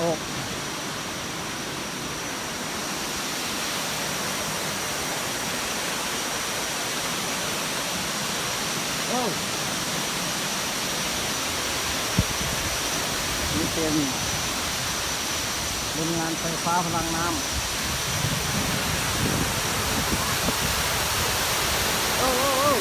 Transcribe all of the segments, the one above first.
ออกโอ้นี่เป็นโรงงานไฟฟ้าพลังน้ำโอ้โอ้โอ้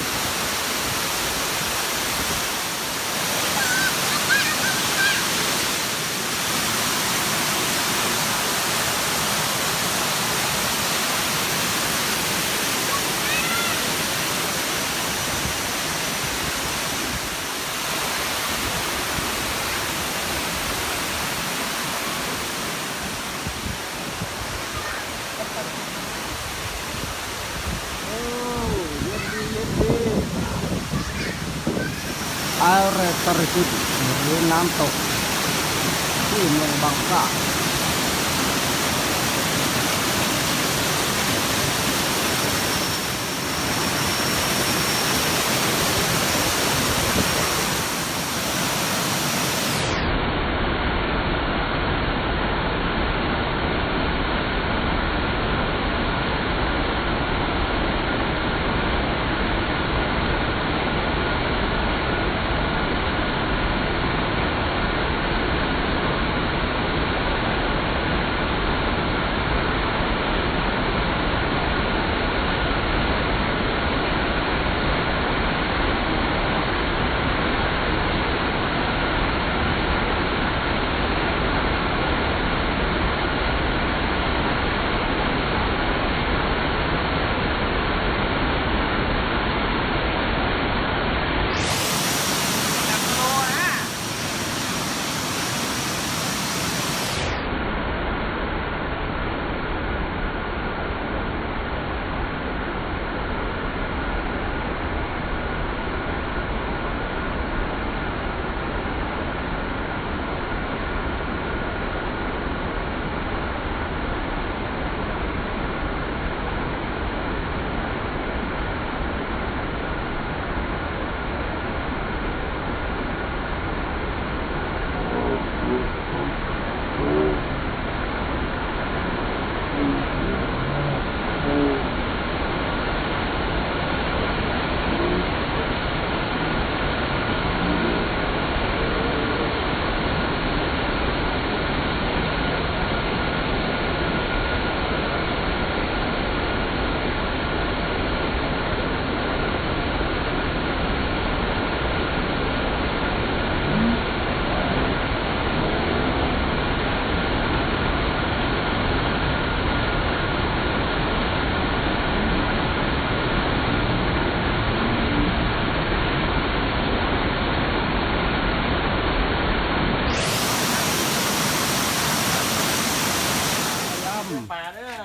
โอ้เย็นดีเย็นดี อาเรตร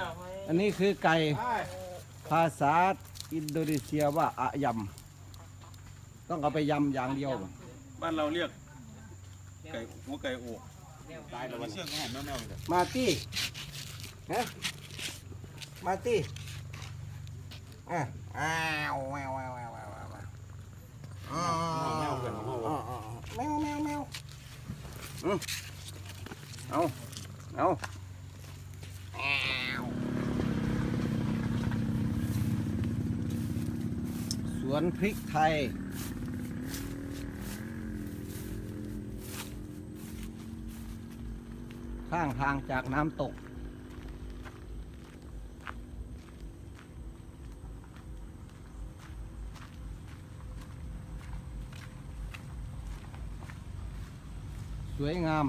ออันนี้คือไก่ภาษาอินโดนีเซียว่าอะยำต้องเอาไปยำอย่างเดียว บ้านเราเรียกไก่หัวไก่อกตายแล้ววันเชื่องหอมแน่ๆเลยมาตี้ฮะมาตี้อะอ้าวแมวแมวแมวแมวแมวแมวอ๋อแมวกันหัวอ๋ออ๋อแมวแมวแมวอืมเอาเอาอ้าวส วนพริกไทย ข้างทางจากน้ำตก สวยงาม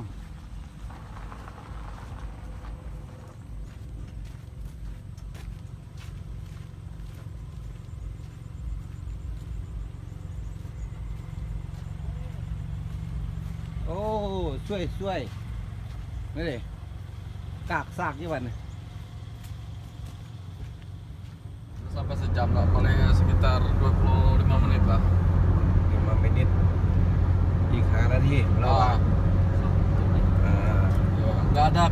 โอ้ สวยสวยนี่เลยกากซากยี่วันย sampai sejam lah paling sekitar 25 menit lah 5 menit อีก5นาทีเราว่า Ah, เอ่อ ya. nggak ada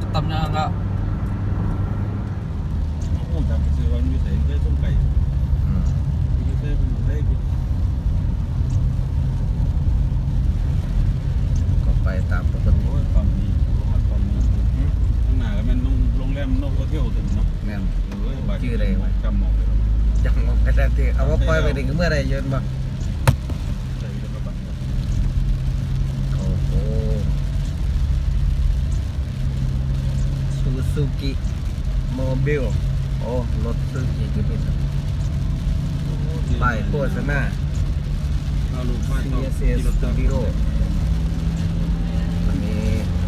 ไปตามปกต้ยความนี้ความนี้ข้างหน้าก็เป็นโรงแรมนกเที่ยวถึงเนาะแม่นชื่ออะไรวะจำหมอกจังหมอกระดาษเตะเอาว่าปล่อยไปถึงเมื่อไรเยินบ่กโอ้โหซูซูกิโมบิลโอ้รถซูซูกิที่เป็นป้ายโฆษณาเอาลูกไฟต่อที่รถสตูดิโร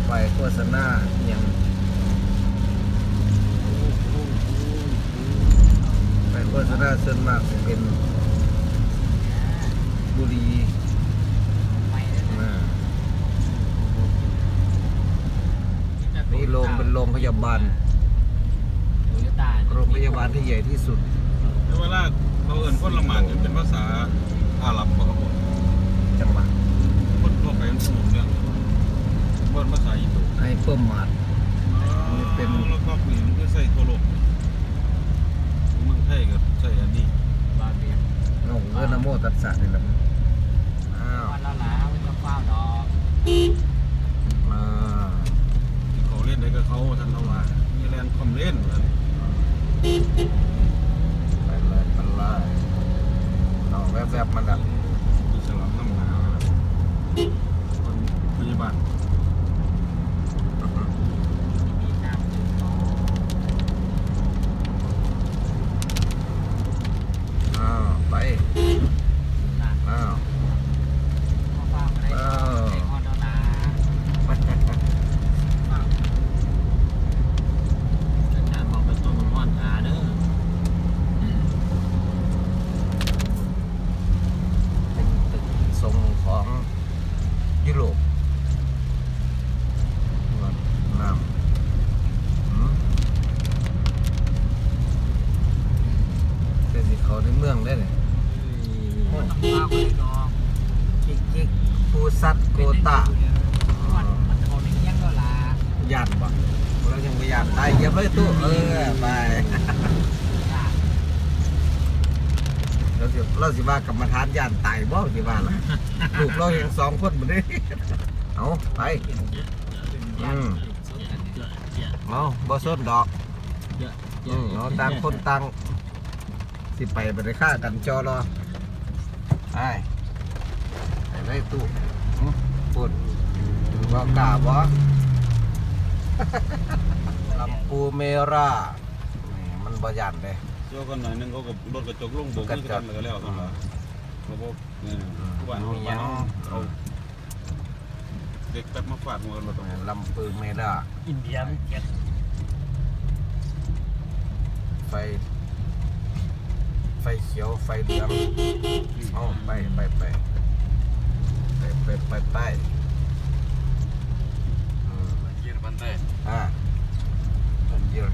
ป้ายโฆษณาอย่างป้ายโฆษณาส่วนมากจะเป็นบุรีอ่านี่โรงเป็นโรงพยาบาลโตโยต้าโรงพยาบาลที่ใหญ่ที่สุดแล้วเวลาเขาเอิ้นคนละหมาดเนี่ยเป็นภาษาอาหรับบ่ครับผมจังหวัดคนทั่วไปมันสนุกเรื่อง บ่ภาษาอินโดไอเปิ่มมาดเป็น แล้วก็ปืนก็ใส่ทั่วโลกเมืองไทยก็ใส่อันนี้บาเบียน้องเอื้อนะโมตัสสะนี่แหละอ้าววันละหลาไม่ต้องเฝ้าดอกอ่าที่เขาเล่นได้ก็เขาทันเราว่ามีแลนด์คอมเล่นว่าไปเลยไปเลยเอาแวบๆมันดับมีฉลามน้ำหนาวคนพยาบาล มีน้ำดื่มต่อ อ้าวไป นะ อ้าว เข้าเฝ้าก็ได้ก็ได้ฮอดแล้วนะอาจารย์บอกเป็นต้นมันฮ้อนหาเด้อ เป็นตึกทรงของยุโรปน้ำหืมเป็ นสิเขาในเมืองได้เลยมันต้องเฝ้าก็ได้ดอกคิกคิกฟูซัตโกตามันมันเขาในยังก็ลายานบ่เรายังไม่ยานตายเหยียบเลยตู้เออไปเราสิเราสิว่ากรรมฐานยานตายบ่สิว่าล่ะลูกเราเห็นสองคนบ่ได้เอาไปอืมเอาบ่สนดอกอืมเอาต่างคนต่าง สิไปบ่ได้ฆ่ากันจอรอไปไปเลยตู้อื้อปุ่นบ่กล้าบ่ลำปูเมรานี่มันบ่ยันเด้โยกกันหน่อยนึงเขาก็รถกระจกลงโบกมือกันแล้วก็แล้วกันละระบบเนี่ยผู้บ้านเขาบ้านเขาเอาเด็กแป๊บมาฟาดหัวรถตรงนี่นี้ลำปูเมราอินเดียมันเจ็ดไฟ ไฟเขียว ไฟเหลืองเอาไปไปไปไปไปไปไปอืม Banjir pantai. อ่าตอนเดียว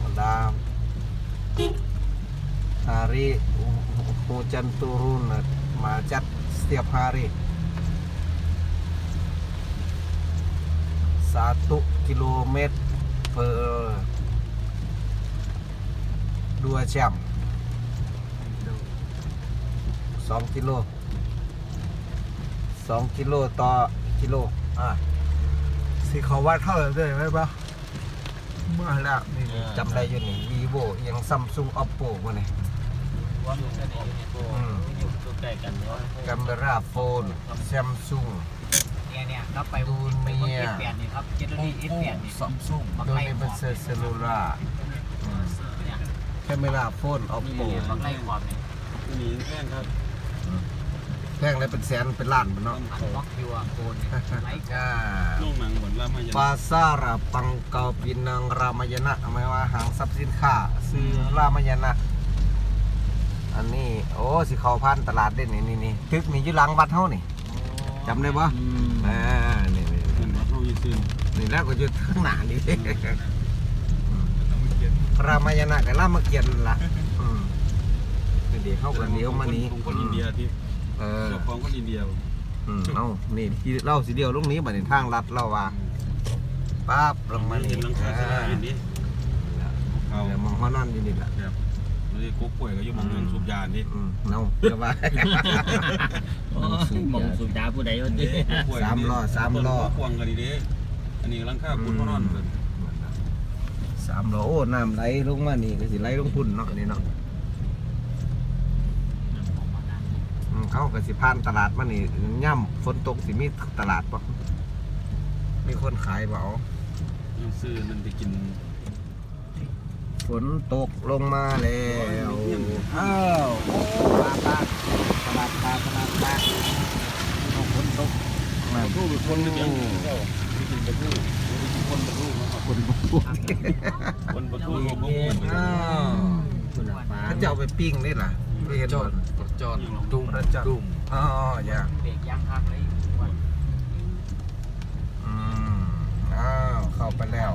วันดาม hari hujan turun macet setiap hari satu kilometer per dua jam สองกิโลสองกิโลต่อกิโล อะสีเขาวัดเท่าไหร่ด้วยไหมปะเมื่อแล้วนี่จำได้อยู่นี่ vivo ยังซัมซุง oppo วะเนี่ยว่าอยู่แค่นี้เนี่ยอืมอยู่ตัวใกล้กันเนาะก a ม e ราโฟนซัมซุงเนี่ย เนี่ยครับไปดูไปเบนเนี่ยเอสแปดนี่ครับเจ็ดนี่เอสแปดนี่ซัมซุงโดยเป็นเซลลูล่าเนี่ยแคมเมราโฟน oppo บางไล่ความเนี่ยนี่แม่งครับแพงเลยเป็นแสนเป็นล้านมันเนาะอันล็อกยูอาร์โกนเนี่ยไลค์อ่าน้องหนังเหมือนล่ามายัน Pasar Pangkal Pinang Ramayana หมายว่าห้างสรรพสินค้าซื้อรามายณะอันนี้ โอ้สิเขาพันตลาดเด่นนี่นี่นี่ตึกนี่อยู่หลังวัดเฮานี่จำได้ปะ อ่านี่นี่เหมือนว่าเขายืนซึนนี่แล้วก็อยู่ข้างหน้านี่รามายณะกับรามเกียรตินั่นล่ะอืมนี่เดี๋ยวเข้ากันเดียวมานี้ของคนอินเดียที่เออเจ้าของคนอินเดียอืมเอานี่ที่เล่าสิเดียวลูกนี้บัดนี้ทางลัดเล่าว่าป๊าบลงมานี่เห็นหลังคาอ่าเสลาอยู่นี่เอาเดี๋ยวมองเขานั่นอยู่นี่แหละ ครับแล้วที่กุ๊กป่วยก็อยู่หมองเงินสูบยานี่อืมเอาจะว่ามองสุดาผู้ใดวันนี้สามล้อสามล้อ ควงกันดีเด้อันนี้หลังคาคุณพ่อนอนเพิ่นำเราโอ้น้ำไหลลงมานี่ก็สิไหลลงพุ่นเนาะนี่เนาะอืมเขาก็สิผ่านตลาดมานี่ย่ำฝนตกสิมีตลาดปะมีคนขายเปล่ายังซื้อนั่นไปกิน ฝนตกลงมาแล้วอ้าวโอ้ปลาปลาตลาปลาตลาปลาฝนตกมาปลาทูเป็นคนนึกยังเจ้าไปกินปลาทูไปกินคนปลาทูนะครับคนบุกคนปลาทูของพวกอ้าวคุณปลาเจะเอาไปปิ้งนี่ล่ะเห็นจอดจอดดุ้มระจอดดุ้มอ๋ออย่าเบรกยางพักเลยวันอืมอ้าวเข้าไปแล้ว